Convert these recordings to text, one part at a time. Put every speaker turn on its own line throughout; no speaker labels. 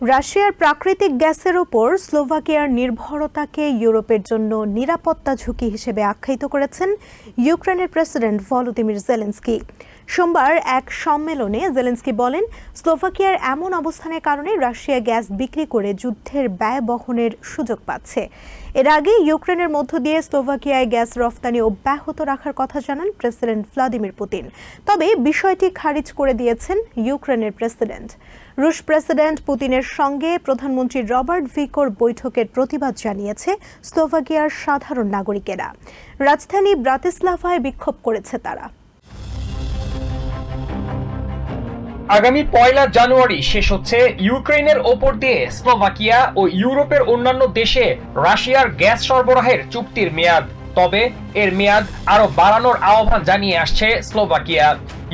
রাশিয়ার প্রাকৃতিক গ্যাসের ওপর স্লোভাকিয়ার নির্ভরতাকে ইউরোপের জন্য নিরাপত্তা ঝুঁকি হিসেবে আখ্যায়িত করেছেন ইউক্রেনের প্রেসিডেন্ট ভলোদিমির জেলেন্সকি। সোমবার এক সম্মেলনে জেলেন্সকি বলেন, স্লোভাকিয়ার এমন অবস্থানের কারণে রাশিয়া গ্যাস বিক্রি করে যুদ্ধের ব্যয় বহনের সুযোগ পাচ্ছে। এর আগে ইউক্রেনের মধ্য দিয়ে স্লোভাকিয়ায় গ্যাস রফতানি অব্যাহত রাখার কথা জানান প্রেসিডেন্ট ভ্লাদিমির পুতিন। তবে বিষয়টি খারিজ করে দিয়েছেন ইউক্রেনের প্রেসিডেন্ট। রুশ প্রেসিডেন্ট পুতিনের সঙ্গে প্রধানমন্ত্রী রবার্ট ভিকোর বৈঠকের প্রতিবাদ জানিয়েছে স্লোভাকিয়ার সাধারণ নাগরিকেরা। রাজধানী ব্রাতিস্লাভায় বিক্ষোভ করেছে তারা।
আগামী পয়লা জানুয়ারি শেষ হচ্ছে ইউক্রেনের ওপর দিয়ে স্লোভাকিয়া ও ইউরোপের অন্যান্য দেশে রাশিয়ার গ্যাস সরবরাহের চুক্তির মেয়াদ। তবে এর মেয়াদ আরও বাড়ানোর আহ্বান জানিয়ে আসছে স্লোভাকিয়া।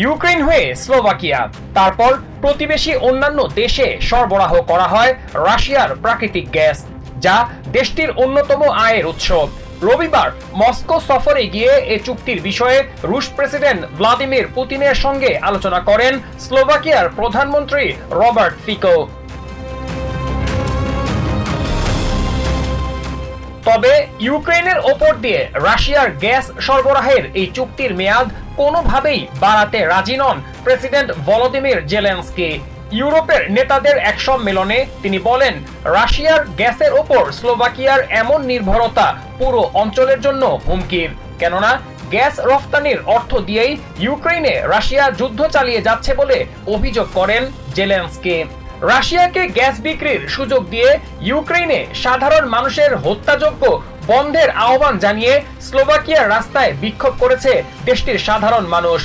ইউক্রেন হয়ে স্লোভাকিয়া। তারপর প্রতিবেশী অন্যান্য দেশে সরবরাহ করা হয় রাশিয়ার প্রাকৃতিক গ্যাস, যা দেশটির অন্যতম আয়ের উৎস। রবিবার মস্কো সফরে গিয়ে এ চুক্তির বিষয়ে রুশ প্রেসিডেন্ট ভ্লাদিমির পুতিনের সঙ্গে আলোচনা করেন স্লোভাকিয়ার প্রধানমন্ত্রী রবার্ট ফিকো। তবে ইউক্রেনের ওপর দিয়ে রাশিয়ার গ্যাস সরবরাহের এই চুক্তির মেয়াদ কোনোভাবেই বাড়াতে রাজি নন প্রেসিডেন্ট ভলোদিমির জেলেন্সকি। ইউরোপের নেতাদের এক সম্মেলনে তিনি বলেন, রাশিয়ার গ্যাসের ওপর স্লোভাকিয়ার এমন নির্ভরতা পুরো অঞ্চলের জন্য হুমকির। কেননা, গ্যাস রফতানির অর্থ দিয়েই ইউক্রেনে রাশিয়া যুদ্ধ চালিয়ে যাচ্ছে বলে অভিযোগ করেন জেলেন্সকি। রাশিয়াকে গ্যাস বিক্রির সুযোগ দিয়ে ইউক্রেনে সাধারণ মানুষের হত্যাযোগ্য বন্ধের আহ্বান জানিয়ে স্লোভাকিয়ার রাস্তায় বিক্ষোভ করেছে দেশটির সাধারণ মানুষ।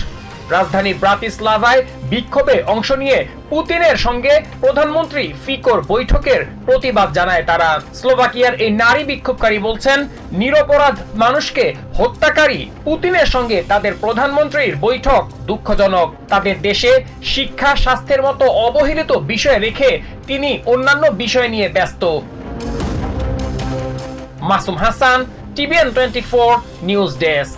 রাজধানী ব্রাতিস্লাভায় বিক্ষোভে অংশ নিয়ে পুতিনের সঙ্গে প্রধানমন্ত্রী ফিকোর বৈঠকের প্রতিবাদ জানায় তারা। স্লোভাকিয়ার এই নারী বিক্ষোভকারী বলছেন, নিরপরাধ মানুষকে হত্যাকারী পুতিনের সঙ্গে তাদের প্রধানমন্ত্রীর বৈঠক দুঃখজনক। তাদের দেশে শিক্ষা, স্বাস্থ্যের মতো অবহেলিত বিষয় রেখে তিনি অন্যান্য বিষয় নিয়ে ব্যস্ত। Masum Hasan, TVN twenty four news desk.